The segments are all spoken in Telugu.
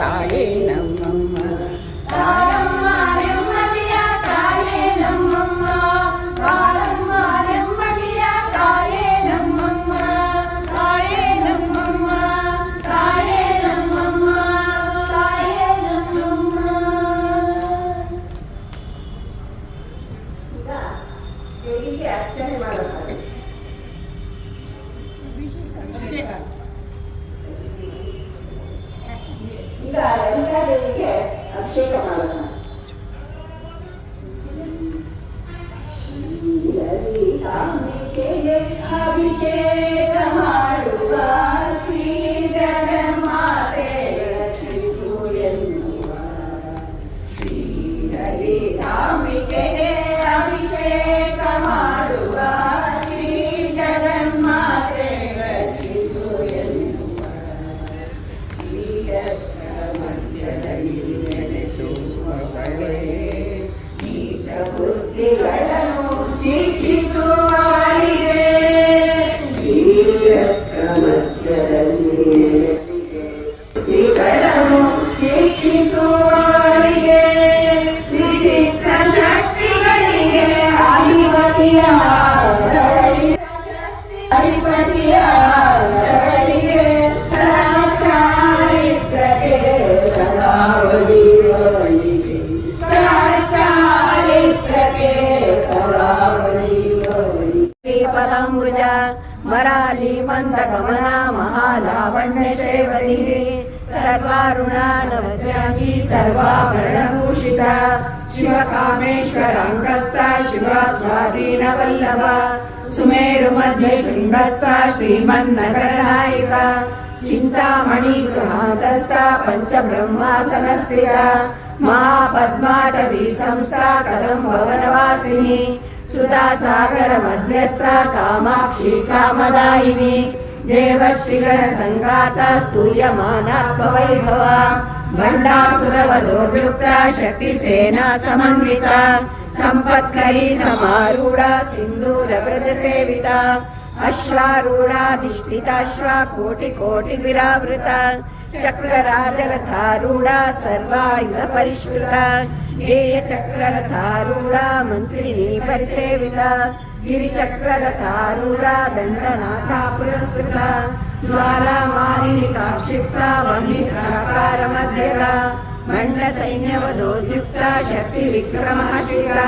തായേ നമ്മമ്മ. താരമ്മ നെമ്മദിയ തായേ നമ്മമ്മ. താരമ്മ നെമ്മദിയ തായേ നമ്മമ്മ. തായേ നമ്മമ്മ. തായേ നമ്മമ്മ. തായേ നമ്മമ്മ. ഇതാ എനിക്ക് അച്ഛനെ വളരെ അഭിഷേക് അഭിഷേക്. कमलाली मन्दकमला महालावण्यशैवली सर्वारुणा नवद्यामी सर्वाभरणभूषिता शिवकामेश्वराङ्गस्ता शिवा स्वाधीनवल्लभा सुमेरुमध्यशृङ्गस्ता श्रीमन्नगरनायिका चिन्तामणिगृहान्तस्था पञ्चब्रह्मासनस्थिता महापद्माटवी संस्था कदम्बवनवासिनी సుధాసాగర మధ్యస్థ కామాక్షి కామదాయిని దేవశ్రీగణ సంఘాత స్తూయమానాత్మవైభవ భండాసురవదోర్యుక్త శక్తి సేనా సమన్విత సంపత్కరి సమారూఢ సింధూర వ్రత సేవిత అశ్వారూఢాధిష్ఠితాశ్వ కోటి కోటి విరావృత చక్రరాజరథారూఢ సర్వాయుధ పరిష్కృత ध्येयचक्ररथारूढा मन्त्रिणी परिसेविता गिरिचक्ररथारूढा दण्डनाथा पुरस्कृता ज्वालामालिनिका क्षिप्ता वह्निप्राकारमध्यगा मण्डसैन्यवधोद्युक्ता शक्तिविक्रमशिला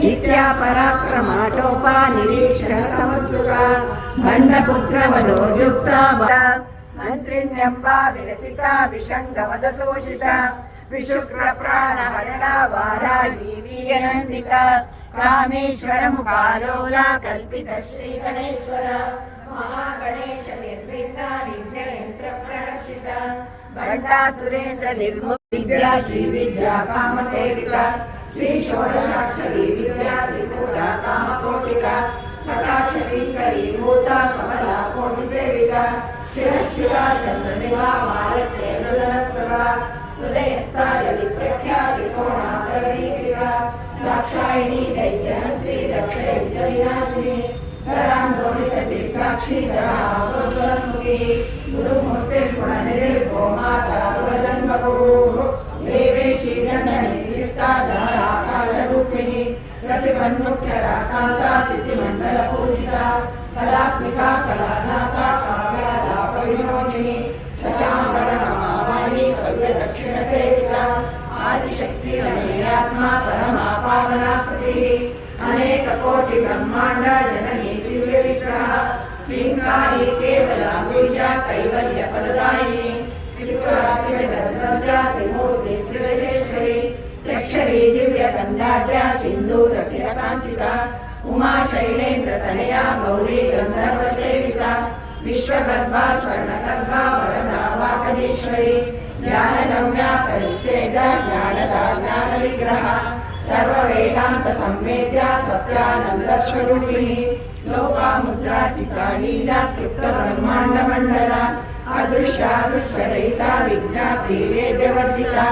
नित्या पराक्रमाटोपा निरीक्षणसमुत्सुका मण्डपुत्रवधोद्युक्ता मन्त्रिण्यम्बा विरचिता विषङ्गवदतोषिता विशुक्रप्राणहरणा वाराही वीरनन्दिता कामेश्वरमुखालोला कल्पित श्रीगणेश्वर महागणेश निर्विघ्ना विघ्नयन्त्रप्रहर्षिता भण्डासुरेन्द्र निर्मु विद्या श्रीविद्या कामसेविता श्रीषोडशाक्षरी विद्या विभूता कामकोटिका कटाक्षरी करीभूता कमला कोटिसेविका शिरस्थिता चन्द्रनिवा बालश्चेन्द्रप्रभा హృదయస్థాయని ప్రఖ్యాతి కోణాప్రవీకృత దాక్షాయిణి దైత్యహంత్రి దక్షయజ్ఞ వినాశిని. కరాందోళిత దీర్ఘాక్షి ధరాసురముఖి గురుమూర్తి గుణనిధి గోమాత భువజన్మభూ. దేవేశీ గండ నిర్దిష్టా ధరాకాశరూపిణి. ప్రతిపన్ముఖ్య రాకాంతాతిథి మండల పూజిత కళాత్మికా కళా सव्यदक्षिणसेविता आदिशक्ति रमणीयात्मा परमा पावना प्रतिः अनेककोटि ब्रह्माण्ड जननी दिव्यविग्रह ह्रीङ्कारी केवला गुह्या कैवल्यपददायिनी। त्रिपुराक्षि जगद्गद्या त्रिमूर्ति त्रिदशेश्वरी यक्षरी दिव्यगन्धाढ्या सिन्दूरतिलकाञ्चिता उमा शैलेन्द्र तनया गौरी, गन्धर्वसेविता, विश्वगर्भा, स्वर्णगर्भा, वरदा वागदीश्वरी ज्ञानगम्या सरिसेद ज्ञानदा ज्ञानविग्रह सर्ववेदान्त संवेद्या सत्यानन्दस्वरूपिणी लोपामुद्रार्चिता लीला तृप्तब्रह्माण्डमण्डला अदृश्यादृश्यदयिता विज्ञाति वेद्यवर्जिता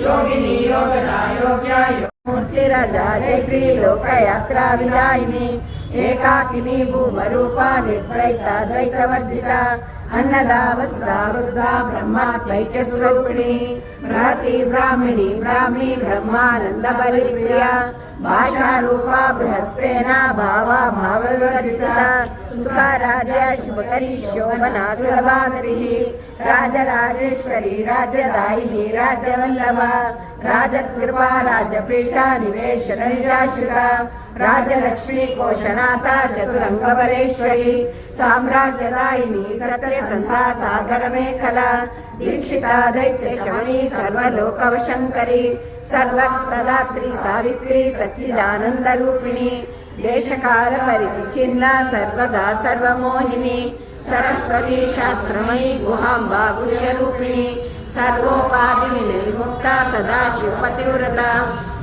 योगिनी योगदा योग्या मूर्तिरजा जयत्री लोकयात्रा विदायिनी एकाकिनी भूमरूपा निर्द्वैता द्वैतवर्जिता अन्नदा वसुदा वृदा ब्रह्मा भ्राती ब्राह्मणी ब्राह्मी ब्रह्मानन्दपरिद्रिया भाषारूपा बृहत्सेना भावा भावविवर्जिता सुखाराध्या शुभकरी शोभना सुलभागतिः राजराजेश्वरी राज्यदायिनी राज्यवल्लभा राजकृपा राजपीठा निवेशन निजाश्रिता राजलक्ष्मी कोशनाथा चतुरङ्गबलेश्वरी साम्राज्यदायिनी सत्यसन्धा सागरमेखला दीक्षिता दैत्यशमनी सर्वलोकवशङ्करी సర్వత్తదాత్రి సావిత్రి సచ్చిదానందరూపిణి దేశకాల పరిచిన్న సర్వగా సర్వమోహిని సరస్వతి శాస్త్రమయి గుహాంబా గుహ్యరూపిణి సర్వోపాధి నిర్ముక్త సదాశివపతివ్రత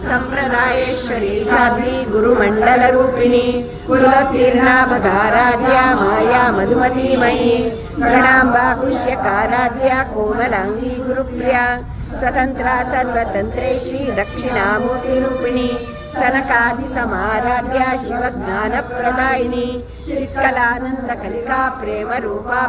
సంప్రదాయేశ్వరి సాధ్వి గురుమండల రూపిణి కులకీర్ణాభగారాధ్య మాయా మధుమతీమయీ గణాంబా కుష్యకారాధ్య కోమలాంగీ గురుప్రియ स्वतन्त्रा सर्वतन्त्रेश्वी दक्षिणामूर्तिरूपिणी सनकादिसमाराध्या शिवज्ञानप्रदायिनी चित्कलानन्दकलिका प्रेमरूपा